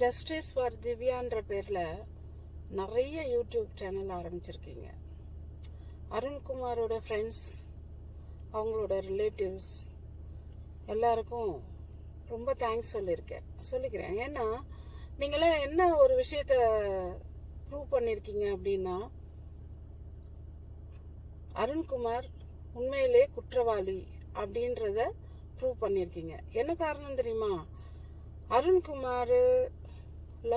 Justice for திவ்யான்ற பேரில் நிறைய யூடியூப் சேனல் ஆரம்பிச்சிருக்கீங்க. அருண்குமாரோட ஃப்ரெண்ட்ஸ் அவங்களோட ரிலேட்டிவ்ஸ் எல்லாருக்கும் ரொம்ப தேங்க்ஸ் சொல்லியிருக்கேன். சொல்லிக்கிறேன். ஏன்னா நீங்களே என்ன ஒரு விஷயத்த ப்ரூவ் பண்ணியிருக்கீங்க அப்படின்னா அருண்குமார் உண்மையிலே குற்றவாளி அப்படின்றத ப்ரூவ் பண்ணியிருக்கீங்க. என்ன காரணம் தெரியுமா? அருண்குமார்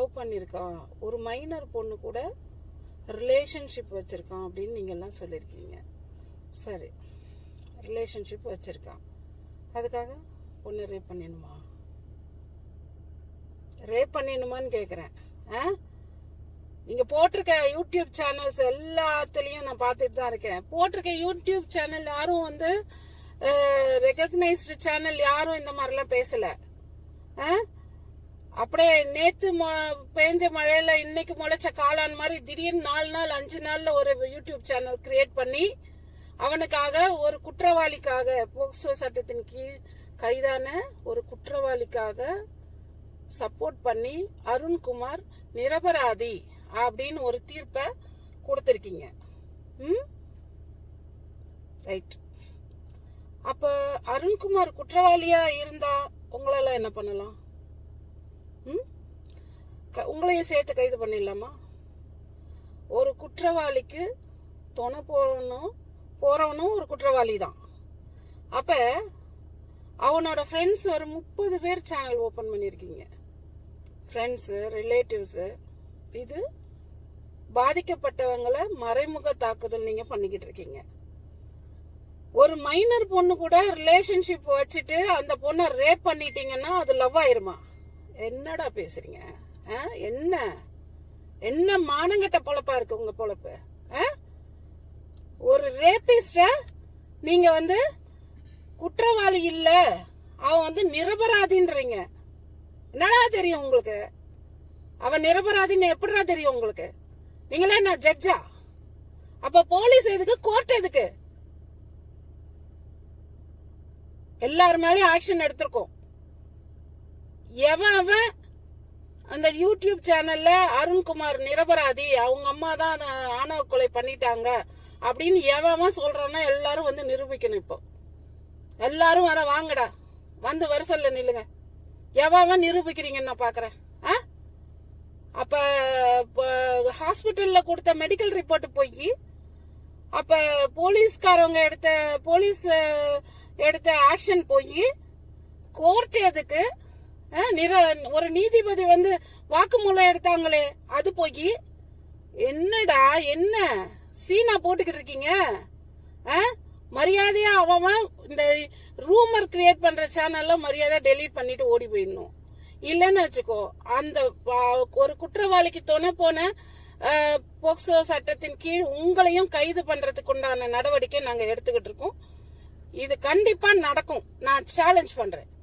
லவ் பண்ணியிருக்கான் ஒரு மைனர் பொண்ணு கூட ரிலேஷன்ஷிப் வச்சுருக்கான் அப்படின்னு நீங்கள்லாம் சொல்லியிருக்கீங்க. சரி ரிலேஷன்ஷிப் வச்சுருக்கான். அதுக்காக பொண்ணு ரேப் பண்ணிடணுமா? ரேப் பண்ணிடணுமான்னு கேட்குறேன் ஆ? நீங்கள் போட்டிருக்க யூடியூப் சேனல்ஸ் எல்லாத்துலேயும் நான் பார்த்துட்டு தான் இருக்கேன். போட்டிருக்க யூடியூப் சேனல் யாரும் வந்து ரெக்கக்னைஸ்டு சேனல் யாரும் இந்த மாதிரிலாம் பேசலை. ஆ? அப்படியே நேத்து ம- பேஞ்ச மழையில இன்னைக்கு முளைச்ச காளான் மாதிரி திடீர்னு நாலு நாள் அஞ்சு நாள்ல ஒரு யூடியூப் சேனல் கிரியேட் பண்ணி அவனுக்காக ஒரு குற்றவாளிக்காக போக்சோ சட்டத்தின் கீழ் கைதான ஒரு குற்றவாளிக்காக சப்போர்ட் பண்ணி அருண்குமார் நிரபராதி அப்படின்னு ஒரு தீர்ப்பை கொடுத்துருக்கீங்க. ம்? ரைட் அப்ப அருண்குமார் குற்றவாளியா இருந்தா உங்களால என்ன பண்ணலாம்? ம்? க- உங்களையும் சேர்த்து கைது பண்ணிடலாமா? ஒரு குற்றவாளிக்கு துணை போகணும் போகிறவனும் ஒரு குற்றவாளி தான் அப்போ அவனோட ஃப்ரெண்ட்ஸ் ஒரு முப்பது பேர் சேனல் ஓப்பன் பண்ணியிருக்கீங்க. ஃப்ரெண்ட்ஸு ரிலேட்டிவ்ஸு இது பாதிக்கப்பட்டவங்களை மறைமுக தாக்குதல் நீங்கள் பண்ணிக்கிட்டு இருக்கீங்க. ஒரு மைனர் பொண்ணு கூட ரிலேஷன்ஷிப் வச்சுட்டு அந்த பொண்ணை ரேப் பண்ணிட்டீங்கன்னா அது லவ் ஆயிருமா? என்னடா பேசுறீங்க? ஆ? என்ன? என்ன மானங்கட்ட பொழப்பா இருக்கு உங்க பொழப்பு? ஆ? ஒரு ரேபிஸ்ட நீங்க வந்து குற்றவாளி இல்ல. அவன் வந்து நிரபராதின்றீங்க. என்னடா தெரியும் உங்களுக்கு? அவன் நிரபராதின்னு எப்படிடா தெரியும் உங்களுக்கு? நீங்களே நான் ஜட்ஜா அப்ப போலீஸ் எதுக்கு? கோர்ட் எதுக்கு? எல்லார் மேலேயும் ஆக்ஷன் எடுத்திருக்கோம். எவன் அவன்? அந்த யூடியூப் சேனல்ல அருண்குமார் நிரபராதி அவங்க அம்மா தான் அதை ஆணவ கொலை பண்ணிட்டாங்க அப்படின்னு எவன் அவன் சொல்றான்னா எல்லாரும் வந்து நிரூபிக்கணும் இப்போ. எல்லாரும் வர வாங்கடா. வந்து வரிசல்ல நில்லுங்க. எவன் நிரூபிக்கிறீங்கன்னு நான் பாக்குறேன். ஆ? அப்ப ஹாஸ்பிட்டல்ல கொடுத்த மெடிக்கல் ரிப்போர்ட் போய் அப்ப போலீஸ்காரவங்க எடுத்த போலீஸ் எடுத்த ஆக்ஷன் போய் கோர்ட் எதுக்கு நிர- ஒரு நீதிபதி வந்து வாக்குமூலம் எடுத்தாங்களே அது போய் என்னடா என்ன? சீனா போட்டுக்கிட்டு இருக்கீங்க? மரியாதையா அவன் இந்த ரூமர் கிரியேட் பண்ற சேனல்ல மரியாதை டெலீட் பண்ணிட்டு ஓடி போயிடணும். இல்லைன்னு வச்சுக்கோ அந்த ஒரு குற்றவாளிக்கு துணை போன போக்சோ சட்டத்தின் கீழ் உங்களையும் கைது பண்றதுக்கு உண்டான நடவடிக்கை நாங்க எடுத்துக்கிட்டு இருக்கோம். இது கண்டிப்பா நடக்கும். நான் சேலஞ்ச் பண்றேன்.